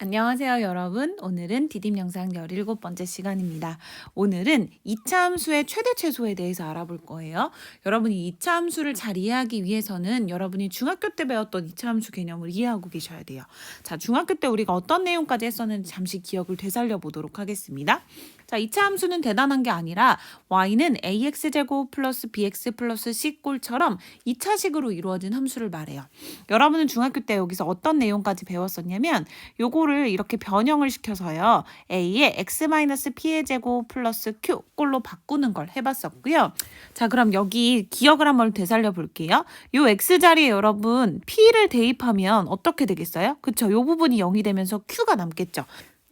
안녕하세요 여러분. 오늘은 디딤 영상 17번째 시간입니다. 오늘은 이차 함수의 최대 최소에 대해서 알아볼 거예요. 여러분이 이차 함수를 잘 이해하기 위해서는 여러분이 중학교 때 배웠던 이차 함수 개념을 이해하고 계셔야 돼요. 자 중학교 때 우리가 어떤 내용까지 했었는지 잠시 기억을 되살려 보도록 하겠습니다. 자, 2차 함수는 대단한 게 아니라 y는 ax제곱 플러스 bx 플러스 c꼴처럼 2차식으로 이루어진 함수를 말해요. 여러분은 중학교 때 여기서 어떤 내용까지 배웠었냐면 요거 를 이렇게 변형을 시켜서요. a의 x-p의 제곱 플러스 q 꼴로 바꾸는 걸 해봤었고요. 자, 그럼 여기 기억을 한번 되살려 볼게요. 요 x 자리에 여러분 p를 대입하면 어떻게 되겠어요? 그쵸? 요 부분이 0이 되면서 q가 남겠죠.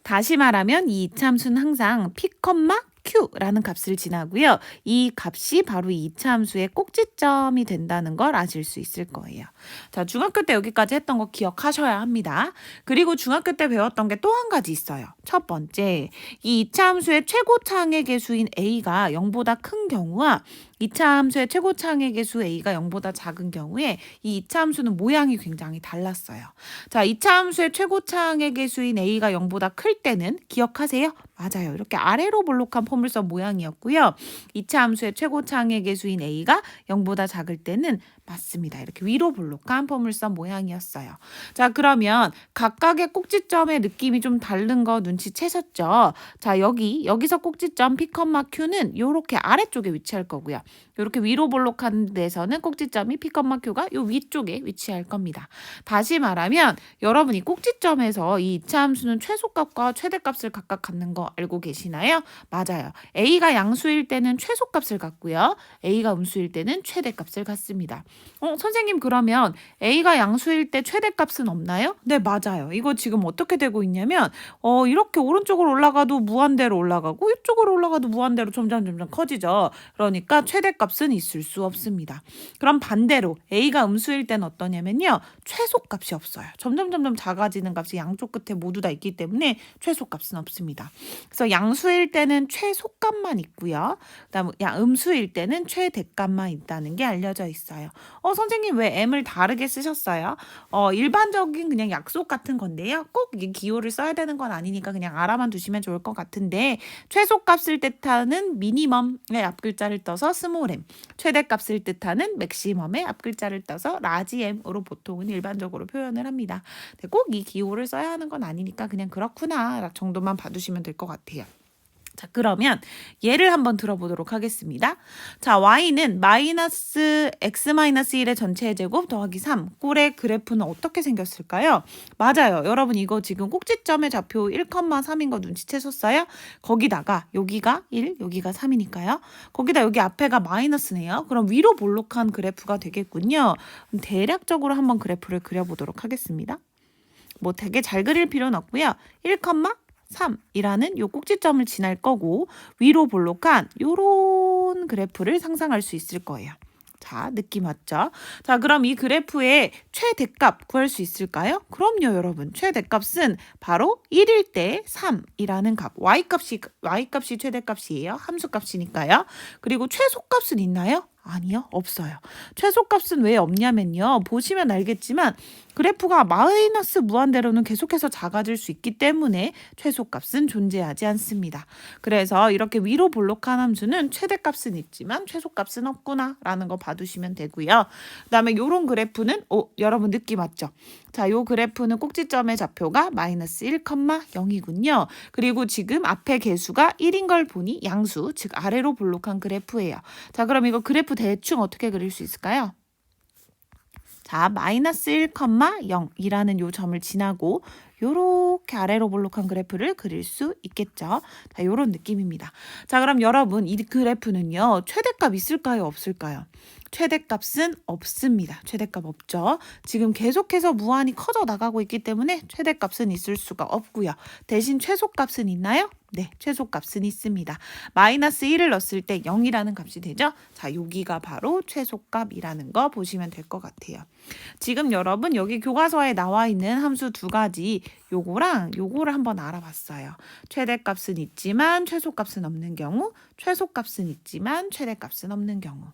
다시 말하면 이 이차함수는 항상 p, q라는 값을 지나고요. 이 값이 바로 이 이차 함수의 꼭지점이 된다는 걸 아실 수 있을 거예요. 자, 중학교 때 여기까지 했던 거 기억하셔야 합니다. 그리고 중학교 때 배웠던 게 또 한 가지 있어요. 첫 번째, 이 이차 함수의 최고차항의 개수인 a가 0보다 큰 경우와 2차 함수의 최고차항의 개수 a가 0보다 작은 경우에 이 2차 함수는 모양이 굉장히 달랐어요. 자, 2차 함수의 최고차항의 개수인 a가 0보다 클 때는 기억하세요? 맞아요. 이렇게 아래로 볼록한 포물선 모양이었고요. 2차 함수의 최고차항의 개수인 a가 0보다 작을 때는 맞습니다. 이렇게 위로 볼록한 포물선 모양이었어요. 자, 그러면 각각의 꼭지점의 느낌이 좀 다른 거 눈치채셨죠? 자, 여기 여기서 꼭지점 P, Q는 이렇게 아래쪽에 위치할 거고요. 이렇게 위로 볼록한 데서는 꼭지점이 P, Q가 요 위쪽에 위치할 겁니다. 다시 말하면 여러분이 꼭지점에서 이 이차 함수는 최소값과 최대값을 각각 갖는 거 알고 계시나요? 맞아요. A가 양수일 때는 최소값을 갖고요. A가 음수일 때는 최대값을 갖습니다. 어, 선생님 그러면 A가 양수일 때 최대값은 없나요? 네, 맞아요. 이거 지금 어떻게 되고 있냐면 어, 이렇게 오른쪽으로 올라가도 무한대로 올라가고 이쪽으로 올라가도 무한대로 점점 점점 커지죠. 그러니까 최대값은 있을 수 없습니다. 그럼 반대로 A가 음수일 때는 어떠냐면요. 최소값이 없어요. 점점 점점 작아지는 값이 양쪽 끝에 모두 다 있기 때문에 최소값은 없습니다. 그래서 양수일 때는 최소값만 있고요. 그다음 음수일 때는 최대값만 있다는 게 알려져 있어요. 어, 선생님 왜 M을 다르게 쓰셨어요? 어, 일반적인 그냥 약속 같은 건데요. 꼭이 기호를 써야 되는 건 아니니까 그냥 알아만 두시면 좋을 것 같은데 최소값을 뜻하는 미니멈의 앞글자를 떠서 스몰 m, 최대값을 뜻하는 맥시멈의 앞글자를 떠서 라지 m으로 보통은 일반적으로 표현을 합니다. 꼭 이 기호를 써야 하는 건 아니니까 그냥 그렇구나 정도만 봐두시면 될것 같아요. 자, 그러면 예를 한번 들어보도록 하겠습니다. 자, y는 마이너스 x 마이너스 1의 전체 제곱 더하기 3 꼴의 그래프는 어떻게 생겼을까요? 맞아요. 여러분 이거 지금 꼭지점의 좌표 1,3인 거 눈치채셨어요? 거기다가 여기가 1, 여기가 3이니까요. 거기다 여기 앞에가 마이너스네요. 그럼 위로 볼록한 그래프가 되겠군요. 대략적으로 한번 그래프를 그려보도록 하겠습니다. 뭐 되게 잘 그릴 필요는 없고요. 1, 3이라는 요 꼭지점을 지날 거고 위로 볼록한 요런 그래프를 상상할 수 있을 거예요. 자, 느낌 왔죠? 자, 그럼 이 그래프의 최대값 구할 수 있을까요? 그럼요, 여러분. 최대값은 바로 1일 때 3이라는 값. y값이 y값이 최대값이에요. 함수값이니까요. 그리고 최소값은 있나요? 아니요, 없어요. 최소값은 왜 없냐면요. 보시면 알겠지만 그래프가 마이너스 무한대로는 계속해서 작아질 수 있기 때문에 최소값은 존재하지 않습니다. 그래서 이렇게 위로 볼록한 함수는 최대값은 있지만 최소값은 없구나 라는 거 봐두시면 되고요. 그 다음에 이런 그래프는 오, 여러분 느낌 왔죠? 자, 요 그래프는 꼭지점의 좌표가 마이너스 1,0이군요. 그리고 지금 앞에 개수가 1인 걸 보니 양수, 즉 아래로 볼록한 그래프예요. 자, 그럼 이거 그래프 대충 어떻게 그릴 수 있을까요? 자, 마이너스 1,0이라는 요 점을 지나고 요렇게 아래로 볼록한 그래프를 그릴 수 있겠죠. 자, 요런 느낌입니다. 자, 그럼 여러분 이 그래프는요. 최대값 있을까요? 없을까요? 최대값은 없습니다. 최대값 없죠. 지금 계속해서 무한히 커져 나가고 있기 때문에 최대값은 있을 수가 없고요. 대신 최소값은 있나요? 네, 최소값은 있습니다. 마이너스 1을 넣었을 때 0이라는 값이 되죠. 자, 여기가 바로 최소값이라는 거 보시면 될 것 같아요. 지금 여러분 여기 교과서에 나와 있는 함수 두 가지 요거랑 요거를 한번 알아봤어요. 최대값은 있지만 최소값은 없는 경우, 최소값은 있지만 최대값은 없는 경우.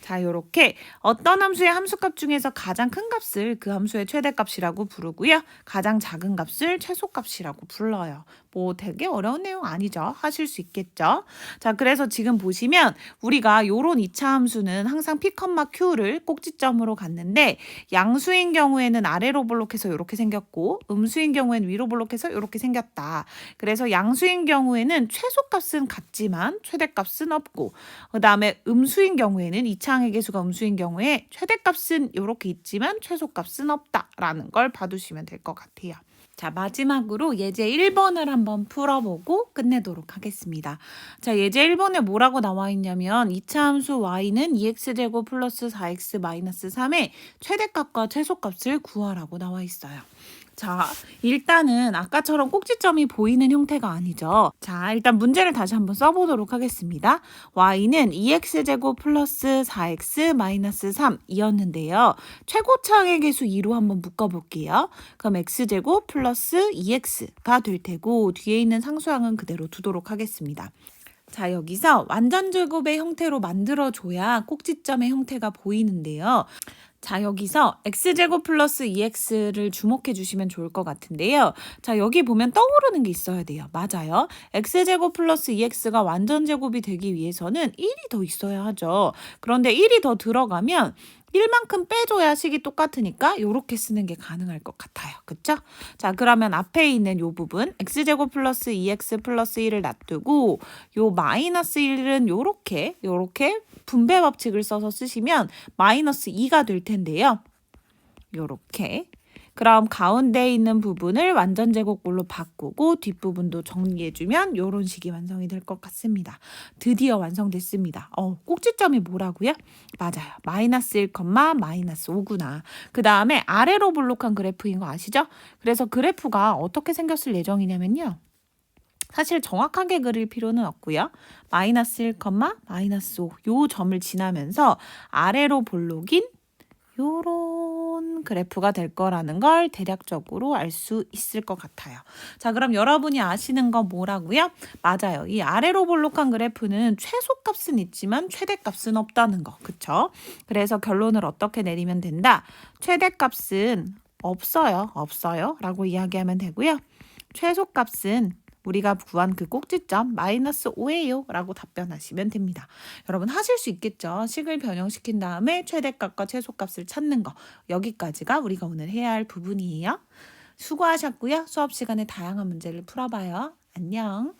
자, 요렇게 어떤 함수의 함수값 중에서 가장 큰 값을 그 함수의 최대값이라고 부르고요. 가장 작은 값을 최소값이라고 불러요. 뭐 되게 어려운 내용 아니죠. 하실 수 있겠죠. 자, 그래서 지금 보시면 우리가 요런 2차 함수는 항상 P, Q를 꼭지점으로 갔는데 양수인 경우에는 아래로 볼록해서 이렇게 생겼고 음수인 경우에는 위로 볼록해서 이렇게 생겼다. 그래서 양수인 경우에는 최소값은 같지만 최대값은 없고 그다음에 음수인 경우에는 2차 항의 개수가 음수인 경우에 최대값은 이렇게 있지만 최소값은 없다라는 걸 봐두시면 될 것 같아요. 자, 마지막으로 예제 1번을 한번 풀어보고 끝내도록 하겠습니다. 자, 예제 1번에 뭐라고 나와 있냐면 2차 함수 y는 2x제곱 플러스 4x 마이너스 3의 최대값과 최소값을 구하라고 나와 있어요. 자, 일단은 아까처럼 꼭지점이 보이는 형태가 아니죠. 자, 일단 문제를 다시 한번 써보도록 하겠습니다. y는 2x제곱 플러스 4x 마이너스 3이었는데요. 최고차의 개수 2로 한번 묶어볼게요. 그럼 x제곱 플러스 2x가 될 테고 뒤에 있는 상수항은 그대로 두도록 하겠습니다. 자, 여기서 완전 제곱의 형태로 만들어줘야 꼭지점의 형태가 보이는데요. 자, 여기서 x제곱 플러스 2x를 주목해 주시면 좋을 것 같은데요. 자, 여기 보면 떠오르는 게 있어야 돼요. 맞아요. x제곱 플러스 2x가 완전 제곱이 되기 위해서는 1이 더 있어야 하죠. 그런데 1이 더 들어가면 1만큼 빼줘야 식이 똑같으니까 이렇게 쓰는 게 가능할 것 같아요. 그쵸? 자, 그러면 앞에 있는 요 부분 x제곱 플러스 2x 플러스 1을 놔두고 요 마이너스 1은 요렇게 요렇게 분배 법칙을 써서 쓰시면 마이너스 2가 될 텐데 요. 요렇게 그럼 가운데 있는 부분을 완전 제곱꼴로 바꾸고 뒷부분도 정리해주면 이런 식이 완성이 될 것 같습니다. 드디어 완성됐습니다. 어, 꼭지점이 뭐라고요? 맞아요. 마이너스 1, 마이너스 5구나. 그 다음에 아래로 볼록한 그래프인 거 아시죠? 그래서 그래프가 어떻게 생겼을 예정이냐면요. 사실 정확하게 그릴 필요는 없고요. 마이너스 1, 마이너스 5. 요 점을 지나면서 아래로 볼록인 요런 그래프가 될 거라는 걸 대략적으로 알 수 있을 것 같아요. 자, 그럼 여러분이 아시는 거 뭐라고요? 맞아요. 이 아래로 볼록한 그래프는 최소값은 있지만 최대값은 없다는 거. 그쵸? 그래서 결론을 어떻게 내리면 된다? 최대값은 없어요. 없어요. 라고 이야기하면 되고요. 최소값은 우리가 구한 그 꼭지점 마이너스 5예요 라고 답변하시면 됩니다. 여러분 하실 수 있겠죠? 식을 변형시킨 다음에 최대값과 최소값을 찾는 거 여기까지가 우리가 오늘 해야 할 부분이에요. 수고하셨고요. 수업 시간에 다양한 문제를 풀어봐요. 안녕.